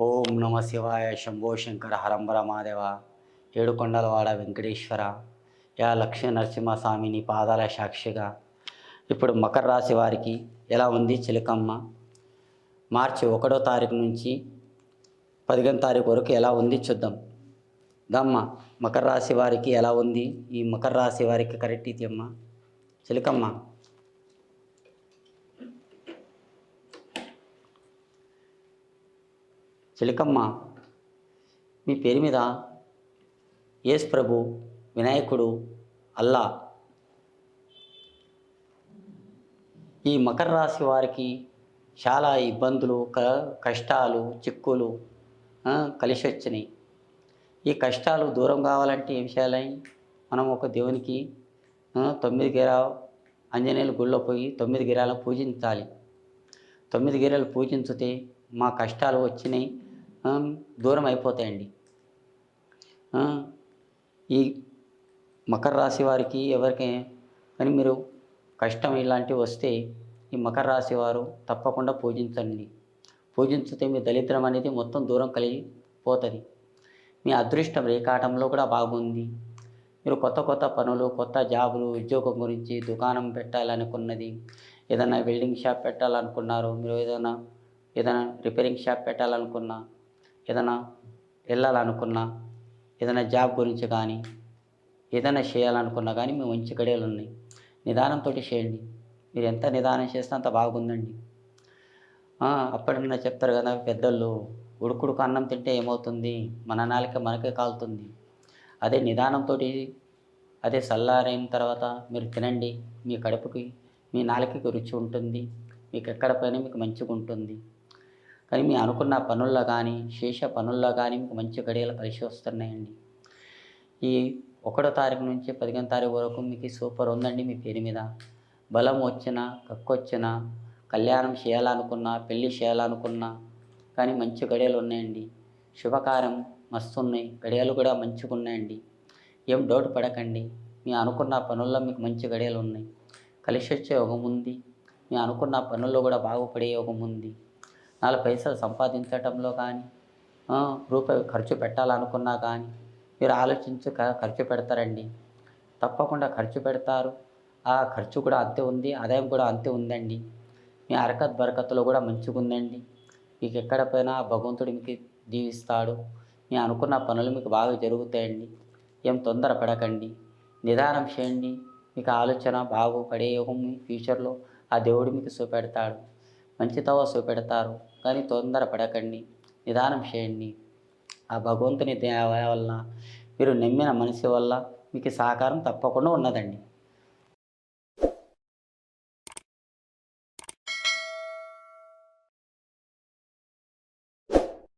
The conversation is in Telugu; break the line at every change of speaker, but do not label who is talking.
ఓం నమ శివాయ శంభో శంకర హరంబర మాదేవ ఏడుకొండలవాడ వెంకటేశ్వర. యా లక్ష్మీ నరసింహస్వామి నీ పాదాల సాక్షిగా. ఇప్పుడు మకర రాశి వారికి ఎలా ఉంది చిలకమ్మ? మార్చి ఒకటో తారీఖు నుంచి పదిహేను తారీఖు వరకు ఎలా ఉంది చూద్దాం. దమ్మ మకర రాశి వారికి ఎలా ఉంది? ఈ మకర రాశి వారికి కరెక్ట్ ఇది అమ్మ. చిలకమ్మ చిలకమ్మ మీ పేరు మీద యేసు ప్రభు వినాయకుడు అల్లా. ఈ మకర రాశి వారికి చాలా ఇబ్బందులు క కష్టాలు చిక్కులు కలిసి వచ్చినాయి. ఈ కష్టాలు దూరం కావాలంటే ఏం చేయాలి? మనం ఒక దేవునికి తొమ్మిది గిరా ఆంజనేయుల గుళ్ళో పోయి తొమ్మిది గిరాలను పూజించాలి. తొమ్మిది గిరాలు పూజించితే మా కష్టాలు వచ్చినాయి దూరం అయిపోతాయండి. ఈ మకర రాశి వారికి ఎవరికి కానీ మీరు కష్టం ఇలాంటివి వస్తే ఈ మకర రాశి వారు తప్పకుండా పూజించండి. పూజించితే మీ దరిద్రం అనేది మొత్తం దూరం కలిగిపోతుంది. మీ అదృష్టం రేఖాటంలో కూడా బాగుంది. మీరు కొత్త కొత్త పనులు కొత్త జాబులు ఉద్యోగం గురించి దుకాణం పెట్టాలనుకున్నది ఏదైనా వెల్డింగ్ షాప్ పెట్టాలనుకున్నారు మీరు ఏదైనా ఏదైనా రిపేరింగ్ షాప్ పెట్టాలనుకున్నా ఏదైనా వెళ్ళాలనుకున్నా ఏదైనా జాబ్ గురించి కానీ ఏదైనా చేయాలనుకున్నా కానీ మేము మంచి గడియలు ఉన్నాయి. నిదానంతో చేయండి. మీరు ఎంత నిదానం చేస్తే అంత బాగుందండి. ఆ, అప్పటికన్నా చెప్తారు కదా పెద్దలు ఉడుకుడుకు అన్నం తింటే ఏమవుతుంది? మన నాలిక మనకే కాలుతుంది. అదే నిదానంతో అదే చల్లారైన తర్వాత మీరు తినండి. మీ కడుపుకి మీ నాలుకకి రుచి ఉంటుంది. మీకు ఎక్కడ పైన మీకు మంచిగా ఉంటుంది కానీ మీ అనుకున్న పనుల్లో కానీ శేష పనుల్లో కానీ మీకు మంచి గడియలు కలిసి వస్తున్నాయండి. ఈ ఒకటో తారీఖు నుంచి పదిహేను తారీఖు వరకు మీకు సూపర్ ఉందండి మీ పేరు మీద. బలం వచ్చినా కక్కు వచ్చినా కళ్యాణం చేయాలనుకున్నా పెళ్ళి చేయాలనుకున్నా కానీ మంచి గడియలు ఉన్నాయండి. శుభకారం మస్తు ఉన్నాయి గడియలు కూడా మంచిగా ఉన్నాయండి. ఏం డౌట్ పడకండి. మీ అనుకున్న పనుల్లో మీకు మంచి గడియలు ఉన్నాయి. కలిసి వచ్చే యోగం ఉంది. మీ అనుకున్న పనుల్లో కూడా బాగుపడే యోగం ఉంది. నాలుగు పైసలు సంపాదించటంలో కానీ రూపాయి ఖర్చు పెట్టాలనుకున్నా కానీ మీరు ఆలోచించి ఖర్చు పెడతారండి. తప్పకుండా ఖర్చు పెడతారు. ఆ ఖర్చు కూడా అంతే ఉంది ఆదాయం కూడా అంతే ఉందండి. మీ అరకత్ బరకత్తులో కూడా మంచిగా ఉందండి. మీకు ఎక్కడ పోయినా భగవంతుడి భగవంతుడు మీకు దీవిస్తాడు. మీ అనుకున్న పనులు మీకు బాగా జరుగుతాయండి. ఏం తొందర పడకండి. నిదానం చేయండి. మీకు ఆలోచన బాగుపడే యోగం మీ ఫ్యూచర్లో ఆ దేవుడు మీకు చూపెడతాడు. మంచి తవ పెడతారు కానీ తొందర పడకండి నిదానం చేయండి. ఆ భగవంతుని దయ వలన మీరు నమ్మిన మనిషి వల్ల మీకు సహకారం తప్పకుండా ఉన్నదండి.